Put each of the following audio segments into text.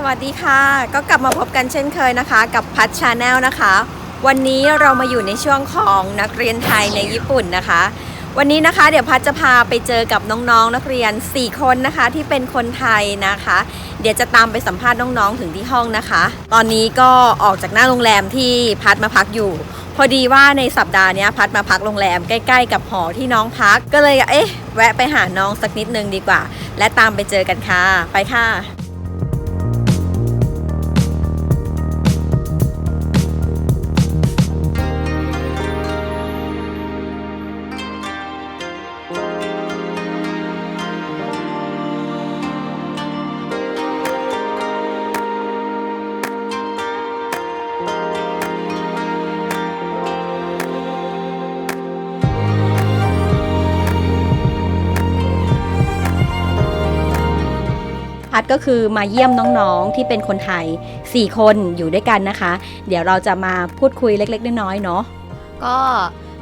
สวัสดีค่ะ ก็กลับมาพบกันเช่นเคยนะคะ กับพัชชาแนลนะคะ วันนี้เรามาอยู่ในช่วงของนักเรียนไทยในญี่ปุ่นนะคะ วันนี้นะคะเดี๋ยวพัชจะพาไปเจอกับน้องๆ นักเรียน 4 คนนะคะที่เป็นคนไทยนะคะ เดี๋ยวจะตามไปสัมภาษณ์น้องๆถึงที่ห้องนะคะ ตอนนี้ก็ออกจากหน้าโรงแรมที่พัดมาพักอยู่ พอดีว่าในสัปดาห์นี้พัดมาพักโรงแรมใกล้ ๆ กับหอที่น้องพักก็เลยเอ๊ะแวะไปหาน้องสักนิดนึงดีกว่า และตามไปเจอกันค่ะไปค่ะ พัดก็คือมาเยี่ยมน้องๆที่เป็นคนไทย 4 คนอยู่ด้วยกันนะคะ เดี๋ยวเราจะมาพูดคุยเล็กๆน้อยๆเนาะก็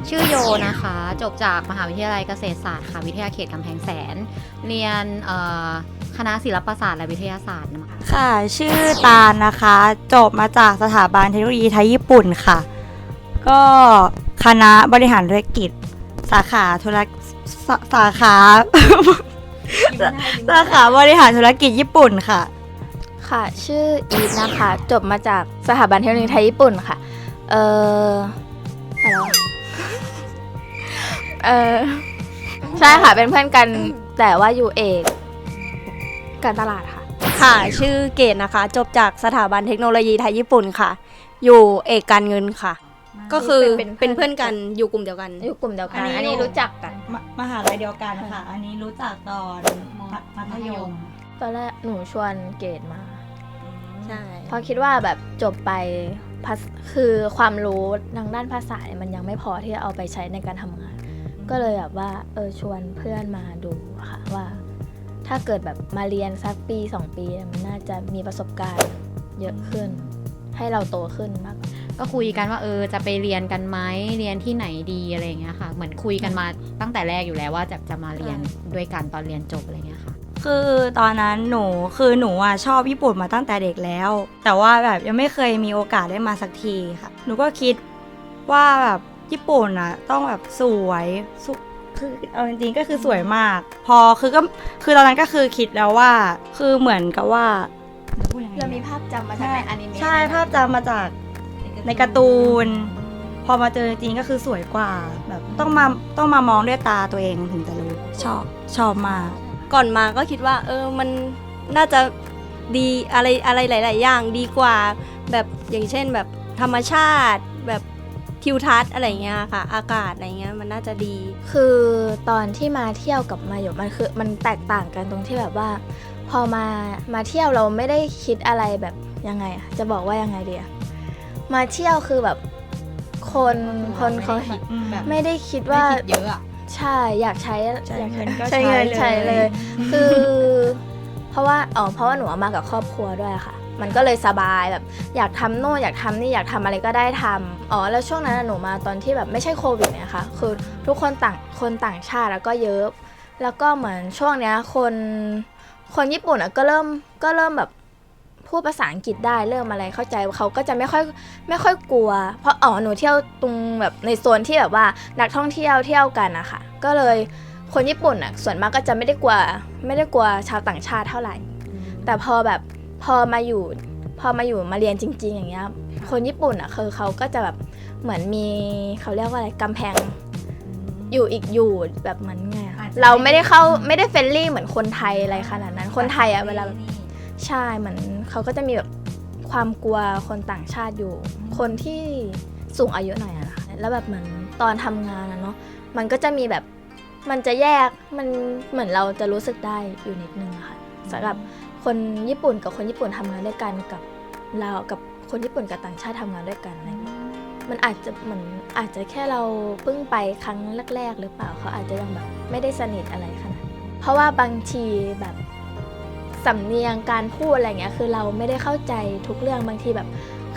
ชื่อโยนะคะ จบจากมหาวิทยาลัยเกษตรศาสตร์ค่ะวิทยาเขตกำแพงแสน เรียนเอ่อคณะศิลปศาสตร์และวิทยาศาสตร์นะคะค่ะ ชื่อตาลนะคะ จบมาจากสถาบันเทคโนโลยีไทยญี่ปุ่นค่ะ ก็คณะบริหารธุรกิจ สาขาธุรสาสาขา สาขาบริหารธุรกิจญี่ปุ่นค่ะ ค่ะ ชื่ออีฟนะคะ จบมาจากสถาบันเทคโนโลยีไทยญี่ปุ่นค่ะ เอออะไรวะเออใช่ค่ะ เป็นเพื่อนกันแต่ว่าอยู่เอกการตลาดค่ะ ค่ะ ชื่อเกดนะคะ จบจากสถาบันเทคโนโลยีไทยญี่ปุ่นค่ะ อยู่เอกการเงินค่ะ ก็คือเป็นเพื่เป็อนนเพื่อนกันอยู่กลุ่มเดียวกัน อยู่กลุ่มเดียวกันอันนี้อันนี้รู้จักกัน มมหาลัยเดียวกันค่ะ อันนี้รู้จักตอนมัธยม ตอนแรกหนูชวนเกดมา ใช่เพราะคิดว่าแบบจบไปภาษคือความรู้ทางด้านภาษาเนี่ยมันยังไม่พอที่จะเอาไปใช้ในการทำงาน ก็เลยแบบว่าเออชวนเพื่อนมาดูค่ะว่า ถ้าเกิดแบบมาเรียนสักปี 2 ปีเนี่ยมันน่าจะมีประสบการณ์เยอะขึ้น ให้เราโตขึ้นมาก กว่าก็คุยกันว่าเออจะไปเรียนกันไหมเรียนที่ไหนดีอะไรอย่างเงี้ยค่ะเหมือนคุยกันมาตั้งแต่แรกอยู่แล้วว่าจะจะมาเรียนด้วยกันตอนเรียนจบอะไรเงี้ยค่ะ คือตอนนั้นหนูคือหนูอะชอบญี่ปุ่นมาตั้งแต่เด็กแล้ว แต่ว่าแบบยังไม่เคยมีโอกาสได้มาสักทีค่ะ หนูก็คิดว่าแบบญี่ปุ่นอะต้องแบบสวยสุคือเอาจริงๆก็คือสวยมาก พอคือก็คือตอนนั้นก็คือคิดแล้วว่า คือเหมือนกับว่าจะพูดยังไงเรามีภาพจำมาจากในอนิเมะใช่ภาพจำมาจาก ในการ์ตูน พอมาเจอจริงๆก็คือสวยกว่าแบบต้องมาต้องมามองด้วยตาตัวเองถึงจะรู้ชอบชอบมากก่อนมาก็คิดว่า เออมันน่าจะดีอะไรอะไรหลาย ๆ อย่างดีกว่า แบบอย่างเช่นแบบธรรมชาติแบบทิวทัศน์อะไรเงี้ยค่ะ อากาศอะไรเงี้ยมันน่าจะดี คือตอนที่มาเที่ยวกับมาอยู่มันคือมันแตกต่างกันตรงที่แบบว่า พอมามาเที่ยวเราไม่ได้คิดอะไรแบบยังไงอะจะบอกว่ายังไงดีอะ มาเที่ยวคือแบบคนคนเขาแบบไม่ได้คิดว่าไม่คิดเยอะอะใช่อยากใช้ใช้อยากเงินก็ใช้เงินใช้ใช้เลเลยยคือ เพราะว่าอ๋อเพราะว่าหนูมากับครอบครัวด้วยค่ะ มันก็เลยสบายแบบ อยากทำโน่นอยากทำนี่อยากทำอะไรก็ได้ทำอ๋อแล้วช่วงนั้นนะหนูมาตอนที่แบบไม่ใช่โควิดเนี่ยค่ะคือทุกคนต่างคนต่างชาติแล้วก็เยอะ แล้วก็เหมือนช่วงเนี้ยคนคนญี่ปุ่นอะก็เริ่มก็เริ่มแบบ พูดภาษาอังกฤษได้เริ่มอะไรเข้าใจเขาก็จะไม่ค่อยไม่ค่อยกลัว เพราะอ๋อหนูเที่ยวตรงแบบในโซนที่แบบว่านักท่องเที่ยวเที่ยวกันนะคะก็เลยคนญี่ปุ่นอะส่วนมากก็จะไม่ได้กลัวไม่ได้กลัวชาวต่างชาติเท่าไหร่ แต่พอแบบพอมาอยู่พอมาอยู่มาเรียนจริง ๆ อย่างเงี้ยคนญี่ปุ่นอะคือเขาก็จะแบบเหมือนมีเขาเรียกว่าอะไรกำแพงอยู่อีกอยู่แบบเหมือนไงเราไม่ได้เข้าไม่ได้เฟรนลี่เหมือนคนไทยอะไรขนาดนั้นคนไทยอะเวลา ใช่เหมือนเขาก็จะมีแบบความกลัวคนต่างชาติอยู่ คนที่สูงอายุหน่อยอะนะคะแล้วแบบเหมือนตอนทำงานอะเนาะมันก็จะมีแบบมันจะแยกมันเหมือนเราจะรู้สึกได้อยู่นิดนึงอะค่ะสำหรับคนญี่ปุ่นกับคนญี่ปุ่นทำงานด้วยกันกับเรากับคนญี่ปุ่นกับต่างชาติทำงานด้วยกันอะไรเงี้ยมันอาจจะเหมือนอาจจะแค่เราเพิ่งไปครั้งแรก ๆ หรือเปล่าเขาอาจจะยังแบบไม่ได้สนิทอะไรขนาดเพราะว่าบางทีแบบ สำเนียงการพูดอะไรเงี้ยคือเราไม่ได้เข้าใจทุกเรื่องบางทีแบบ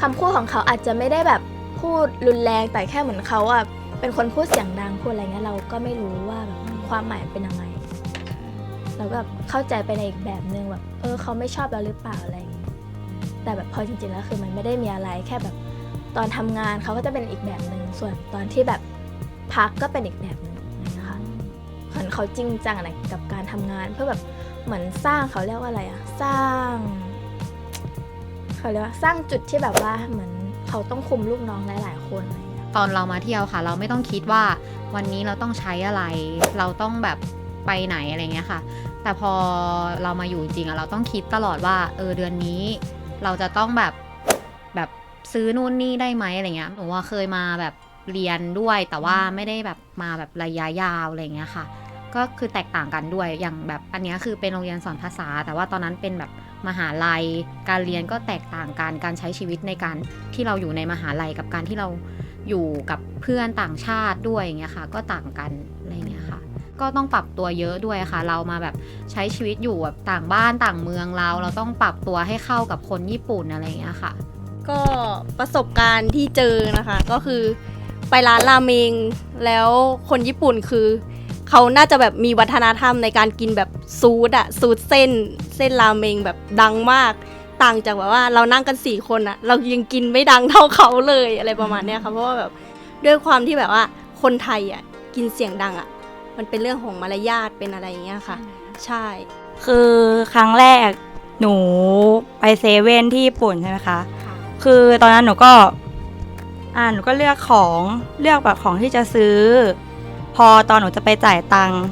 คำพูดของเขาอาจจะไม่ได้แบบพูดรุนแรงแต่แค่เหมือนเขาอะเป็นคนพูดเสียงดังพูดอะไรเงี้ยเราก็ไม่รู้ว่าแบบความหมายเป็นยังไงเราก็แบบเข้าใจไปในอีกแบบนึงแบบเออเขาไม่ชอบเราหรือเปล่าอะไรอย่างงี้แต่แบบพอจริงๆแล้วคือมันไม่ได้มีอะไรแค่แบบตอนทำงานเขาก็จะเป็นอีกแบบหนึ่งส่วนตอนที่แบบพักก็เป็นอีกแบบหนึ่งนะคะเหมือนเขาจริงจังอะไรกับการทำงานเพื่อแบบ เหมือนสร้างเขาเรียกว่าอะไรอะสร้างเขาเรียกว่าสร้างจุดที่แบบว่าเหมือนเขาต้องคุมลูกน้องหลายๆคนอะไรอย่างเงี้ยตอนเรามาเที่ยวค่ะ เราไม่ต้องคิดว่าวันนี้เราต้องใช้อะไร เราต้องแบบไปไหนอะไรเงี้ยค่ะ แต่พอเรามาอยู่จริงอะเราต้องคิดตลอดว่าเออเดือนนี้เราจะต้องแบบแบบซื้อนู่นนี่ได้ไหมอะไรเงี้ยหนูว่าเคยมาแบบเรียนด้วยแต่ว่าไม่ได้แบบมาแบบระยะยาวอะไรเงี้ยค่ะ ก็คือแตกต่างกันด้วยอย่างแบบอันนี้คือเป็นโรงเรียนสอนภาษา แต่ว่าตอนนั้นเป็นแบบมหาลัย การเรียนก็แตกต่างกันการใช้ชีวิตในการที่เราอยู่ในมหาลัยกับการที่เราอยู่กับเพื่อนต่างชาติด้วยอย่างเงี้ยค่ะ ก็ต่างกันอะไรเงี้ยค่ะ ก็ต้องปรับตัวเยอะด้วยค่ะ เรามาแบบใช้ชีวิตอยู่แบบต่างบ้านต่างเมืองเรา เราต้องปรับตัวให้เข้ากับคนญี่ปุ่นอะไรเงี้ยค่ะ ก็ประสบการณ์ที่เจอนะคะ ก็คือไปร้านราเมงแล้วคนญี่ปุ่นคือ เขาน่าจะแบบมีวัฒนธรรมในการกินแบบซูดอะซูดเส้น เส้นราเมงแบบดังมาก ต่างจากแบบว่าเรานั่งกันสี่คนอะเรายังกินไม่ดังเท่าเขาเลยอะไรประมาณเนี้ยค่ะเพราะว่าแบบด้วยความที่แบบว่าคนไทยอะกินเสียงดังอะมันเป็นเรื่องของมารยาทเป็นอะไรอย่างเงี้ยค่ะ ใช่ คือครั้งแรกหนูไปเซเว่นที่ญี่ปุ่นใช่ไหมคะ คือตอนนั้นหนูก็ อ่าหนูก็เลือกของเลือกแบบของที่จะซื้อ พอตอนหนูจะไปจ่ายตังค์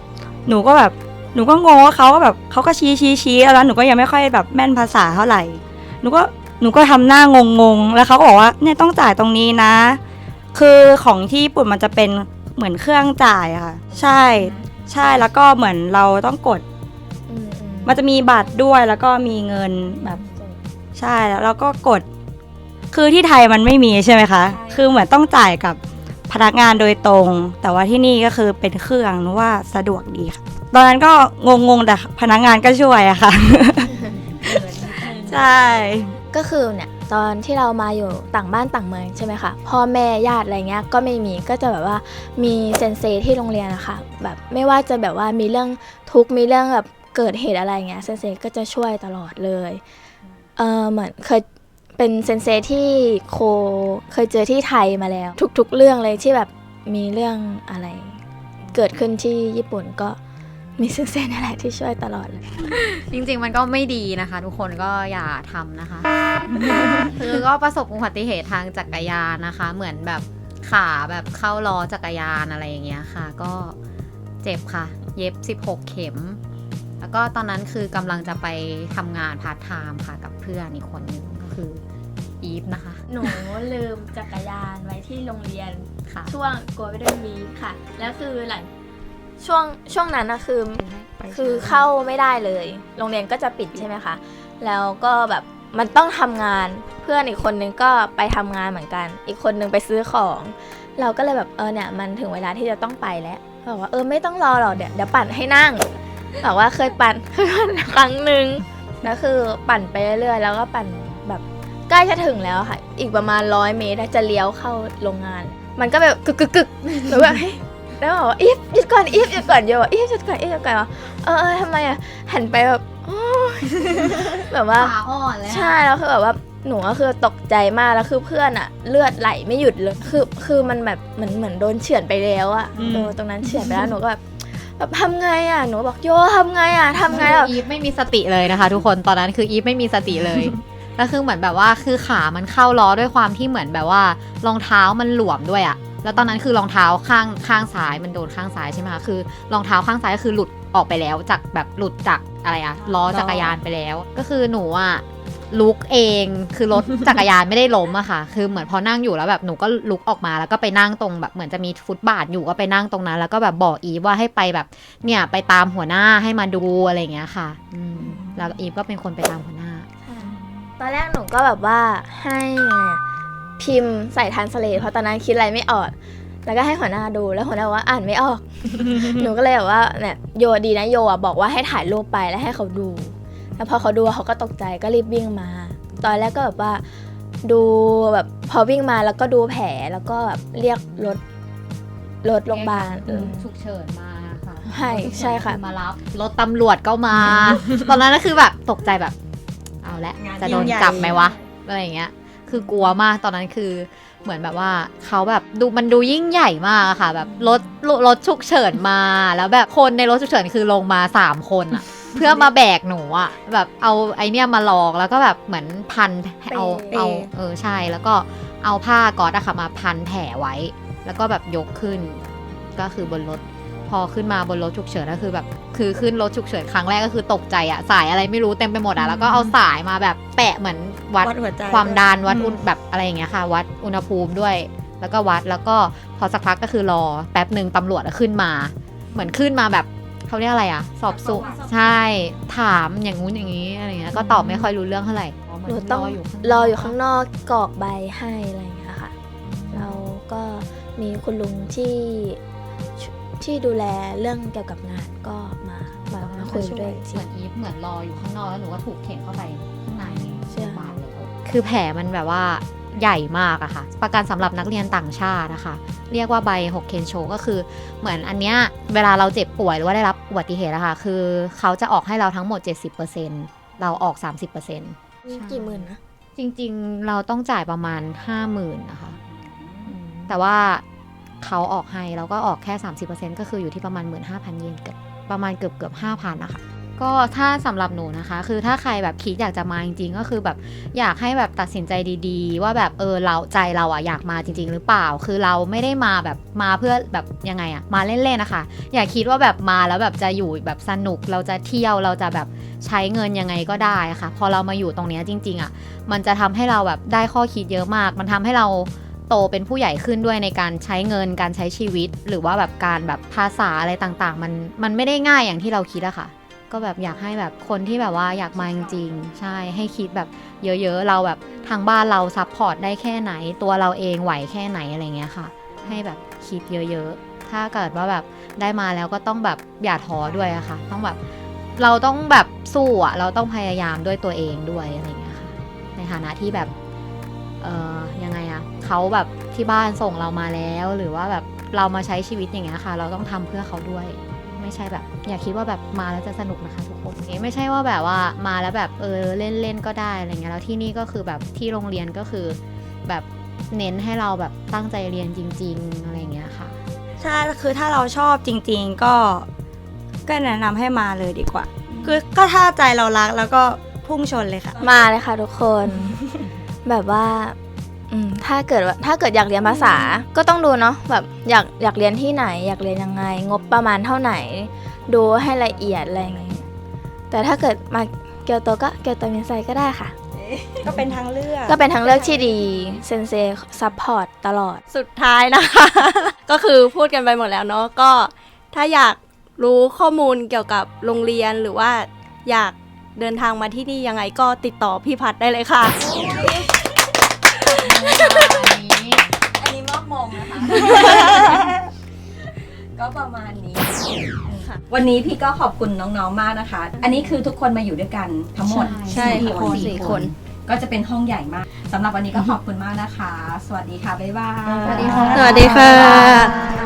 หนูก็แบบหนูก็งงว่าเขาก็แบบเขาก็ชี้ชี้ชี้แล้วหนูก็ยังไม่ค่อยแบบแม่นภาษาเท่าไหร่ หนูก็หนูก็ทำหน้างงงๆแล้วเขาก็บอกว่าเนี่ยต้องจ่ายตรงนี้นะ คือของที่ญี่ปุ่นมันจะเป็นเหมือนเครื่องจ่ายอะค่ะ ใช่ใช่แล้วก็เหมือนเราต้องกดอืมอืมมันจะมีบัตรด้วยแล้วก็มีเงินแบบ ใช่แล้วเราก็กด คือที่ไทยมันไม่มีใช่ไหมคะ คือเหมือนต้องจ่ายกับ พนักงานโดยตรง แต่ว่าที่นี่ก็คือเป็นเครื่องนึกว่าสะดวกดีค่ะ ตอนนั้นก็งงๆแต่พนักงานก็ช่วยอะค่ะ ใช่ ก็คือเนี่ยตอนที่เรามาอยู่ต่างบ้านต่างเมืองใช่ไหมคะพ่อแม่ญาติอะไรเงี้ยก็ไม่มีก็จะแบบว่ามีเซนเซที่โรงเรียนนะคะแบบไม่ว่าจะแบบว่ามีเรื่องทุกข์มีเรื่องแบบเกิดเหตุอะไรเงี้ยเซนเซก็จะช่วยตลอดเลยเออเหมือนเคย เป็นเซนเซที่โคเคยเจอที่ไทยมาแล้ว ทุกๆ เรื่องเลยที่แบบมีเรื่องอะไร เกิดขึ้นที่ญี่ปุ่นก็มีเซนเซนั่นแหละที่ช่วยตลอดเลย จริงๆ มันก็ไม่ดีนะคะ ทุกคนก็อย่าทำนะคะ คือก็ประสบอุบัติเหตุทางจักรยานนะคะ เหมือนแบบขาแบบเข้าล้อจักรยานอะไรอย่างเงี้ยค่ะ ก็เจ็บค่ะ เย็บ 16 เข็ม แล้วก็ตอนนั้นคือกำลังจะไปทำงานพาร์ทไทม์ค่ะกับเพื่อนอีกคนนึงก็ คืออีฟนะคะ หนูลืมจักรยานไว้ที่โรงเรียนค่ะ ช่วงโกลเด้นวีค่ะ แล้วคือหลังช่วงช่วงนั้นนะคือคือเข้าไม่ได้เลย โรงเรียนก็จะปิดใช่ไหมคะ แล้วก็แบบมันต้องทำงานเพื่อนอีกคนนึงก็ไปทำงานเหมือนกัน อีกคนนึงไปซื้อของ เราก็เลยแบบเออเนี่ยมันถึงเวลาที่จะต้องไปแล้วบอกว่าเออไม่ต้องรอหรอกเดี๋ยวเดี๋ยวปั่นให้นั่งบอกว่าเคยปั่นเคยปั่นครั้งหนึ่งแล้วคือปั่นไปเรื่อยๆแล้วก็ปั่นแบบ ใกล้จะถึงแล้วค่ะ อีกประมาณร้อยเมตรจะเลี้ยวเข้าโรงงาน มันก็แบบกึกกึกกึกหนูแบบเฮ้ยแล้วบอกว่าอีฟหยุดก่อนอีฟหยุดก่อนโยบอกอีฟหยุดก่อนอีฟหยุดก่อนวะเออเออทำไมอะหันไปแบบโอ๊ยแบบว่าขาอ่อนเลยใช่แล้วคือแบบว่าหนูก็คือตกใจมากแล้วคือเพื่อนอะเลือดไหลไม่หยุดเลยคือคือมันแบบเหมือนเหมือนโดนเฉือนไปแล้วอะอืมเออตรงนั้นเฉือนไปแล้วหนูก็แบบแบบทำไงอะหนูบอกโยทำไงอะทำไงอะอีฟไม่มีสติเลยนะคะ ทุกคนตอนนั้นคืออีฟไม่มีสติเลย แล้วคือเหมือนแบบว่าคือขามันเข้าล้อด้วยความที่เหมือนแบบว่ารองเท้ามันหลวมด้วยอะแล้วตอนนั้นคือรองเท้าข้างข้างซ้ายมันโดนข้างซ้ายใช่ไหมคะคือรองเท้าข้างซ้ายก็คือหลุดออกไปแล้วจากแบบหลุดจากอะไรอะล้อจักรยานไปแล้ว ก็คือหนูอะลุกเองคือรถจักรยานไม่ได้ล้มอะค่ะ คือเหมือนพอนั่งอยู่แล้วแบบหนูก็ลุกออกมาแล้วก็ไปนั่งตรงแบบเหมือนจะมีฟุตบาทอยู่ก็ไปนั่งตรงนั้น แล้วก็แบบบอกอีฟว่าให้ไปแบบเนี่ยไปตามหัวหน้าให้มาดูอะไรอย่างเงี้ยค่ะ อืมแล้วอีฟก็เป็นคนไปตามหัวหน้า ตอนแรกหนูก็แบบว่าให้ไงอะพิมพ์ใส่ทันสเลเพราะตอนนั้นคิดอะไรไม่ออก แล้วก็ให้หัวหน้าดู แล้วหัวหน้าบอกว่าอ่านไม่ออก หนูก็เลยแบบว่าเนี่ยโยดีนะโยอะบอกว่าให้ถ่ายรูปไปแล้วให้เขาดู แล้วพอเขาดูเขาก็ตกใจก็รีบวิ่งมา ตอนแรกก็แบบว่าดูแบบพอวิ่งมาแล้วก็ดูแผลแล้วก็แบบเรียกรถรถโรงพยาบาลอืมฉุกเฉินมาค่ะใช่ใช่ค่ะ มารับรถตำรวจก็มา ตอนนั้นก็คือแบบตกใจแบบ เอาละงานจะโดนยิ่งใหญ่จับไหมวะอะไรอย่างเงี้ย คือกลัวมากตอนนั้นคือเหมือนแบบว่าเขาแบบดูมันดูยิ่งใหญ่มากอะค่ะ แบบรถรถรถฉุกเฉินมาแล้วแบบคนในรถฉุกเฉินคือลงมาสามคนอะเพื่อมาแบกหนูอะแบบเอาไอเนี้ยมาลองแล้วก็แบบเหมือนพันเอาเปย์เอาเออใช่แล้วก็เอาผ้าก๊อตอะค่ะมาพันแผลไว้ แล้วก็แบบยกขึ้นก็คือบนรถ พอขึ้นมาบนรถฉุกเฉินก็คือแบบ คือขึ้นรถฉุกเฉินครั้งแรกก็คือตกใจอะสายอะไรไม่รู้เต็มไปหมดอะแล้วก็เอาสายมาแบบแปะเหมือนวัดวัดหัวใจความดันด้วยวัดอุณแบบอะไรอย่างเงี้ยค่ะ วัดอุณหภูมิด้วย แล้วก็วัดแล้วก็พอสักพักก็คือรอแป๊บหนึ่งตำรวจอะขึ้นมา เหมือนขึ้นมาแบบเขาเรียกอะไรอะสอบสวนใช่ถามอย่างงู้นอย่างนี้อะไรเงี้ยก็ตอบไม่ค่อยรู้เรื่องเท่าไหร่หนูต้องยู่ข้างรออยู่ข้างนอกกรอกใบให้อะไรอย่างเงี้ยค่ะแล้วก็มีคุณลุงที่ ที่ดูแลเรื่องเกี่ยวกับงานก็มามามาคุยด้วยอีกเหทีมือนอีฟเหมือนรออยู่ข้างนอกแล้วหนูก็ถูกเข็นเข้าไปข้างในใช่โรงพยาบาลแล้วคือแผลมันแบบว่าใหญ่มากอะค่ะ ประกันสำหรับนักเรียนต่างชาตินะคะ เรียกว่าใบ6เคนโชก็คือ เหมือนอันเนี้ยเวลาเราเจ็บป่วยหรือว่าได้รับอุบัติเหตุอะค่ะคือเขาจะออกให้เราทั้งหมด 70%เราออก 30%กี่หมื่นนะ จริงๆ เราต้องจ่ายประมาณ 50,000นะคะอืมแต่ว่า เขาออกให้เราก็ออกแค่ 30%ก็คืออยู่ที่ประมาณ 15,000 เยนเกือบประมาณเกือบเกือบ5,000นะคะก็ถ้าสำหรับหนูนะคะ คือถ้าใครแบบคิดอยากจะมาจริงๆ ก็คือแบบอยากให้แบบตัดสินใจดีๆ ว่าแบบเออเราใจเราอะอยากมาจริง ๆ หรือเปล่า คือเราไม่ได้มาแบบมาเพื่อแบบยังไงอะมาเล่นๆนะคะ อย่าคิดว่าแบบมาแล้วแบบจะอยู่แบบสนุกเราจะเที่ยวเราจะแบบใช้เงินยังไงก็ได้ค่ะ พอเรามาอยู่ตรงเนี้ยจริง ๆอะมันจะทำให้เราแบบได้ข้อคิดเยอะมาก มันทำให้เรา โตเป็นผู้ใหญ่ขึ้นด้วยในการใช้เงินการใช้ชีวิต หรือว่าแบบการแบบภาษาอะไรต่างๆ มันมันไม่ได้ง่ายอย่างที่เราคิดอะค่ะ ก็แบบอยากให้แบบคนที่แบบว่าอยากมาจริงๆใช่ให้คิดแบบเยอะๆเราแบบทางบ้านเราซัพพอร์ตได้แค่ไหน ตัวเราเองไหวแค่ไหนอะไรเงี้ยค่ะ ให้แบบคิดเยอะๆ ถ้าเกิดว่าแบบได้มาแล้วก็ต้องแบบอย่าท้อด้วยอะค่ะ ต้องแบบเราต้องแบบสู้อะเราต้องพยายามด้วยตัวเองด้วยอะไรเงี้ยค่ะ ในฐานะที่แบบ เอ่อยังไงอะเขาแบบที่บ้านส่งเรามาแล้ว หรือว่าแบบเรามาใช้ชีวิตอย่างเงี้ยค่ะ เราต้องทำเพื่อเขาด้วย ไม่ใช่แบบ อย่าคิดว่าแบบมาแล้วจะสนุกนะคะทุกคนไม่ใช่ว่าแบบว่ามาแล้วแบบเออเล่นเล่นๆก็ได้อะไรเงี้ยแล้วที่นี่ก็คือแบบที่โรงเรียนก็คือแบบเน้นให้เราแบบตั้งใจเรียนจริง ๆอะไรเงี้ยค่ะถ้าคือถ้าเราชอบจริง ๆ ก็ก็แนะนำให้มาเลยดีกว่า คือก็ถ้าใจเรารักแล้วก็พุ่งชนเลยค่ะ มาเลยค่ะทุกคน แบบว่าอืมถ้าเกิดว่าถ้าเกิดอยากเรียนภาษาก็ต้องดูเนาะแบบอยากอยากเรียนที่ไหน อยากเรียนยังไง งบประมาณเท่าไหน ดูให้ละเอียดอะไรอย่างเงี้ยแต่ถ้าเกิดมาเกียวโตก็เกียวโตมินไซก็ได้ค่ะ ก็เป็นทางเลือกก็เป็นทางเลือกที่ดีเซนเซซัพพอร์ตตลอดสุดท้ายนะคะ ก็คือพูดกันไปหมดแล้วเนาะก็ถ้าอยากรู้ข้อมูลเกี่ยวกับโรงเรียนหรือว่าอยากเดินทางมาที่นี่ยังไงก็ติดต่อพี่พัดได้เลยค่ะ อันนี้มอบมงนะคะ ก็ประมาณนี้ค่ะวันนี้พี่ก็ขอบคุณน้องๆมากนะคะ อันนี้คือทุกคนมาอยู่ด้วยกันทั้งหมดใช่สี่ค่ะสี่คน ก็จะเป็นห้องใหญ่มากสำหรับวันนี้ก็ขอบคุณมากนะคะ สวัสดีค่ะ บ๊ายบาย สวัสดีค่ะสวัสดีค่ะ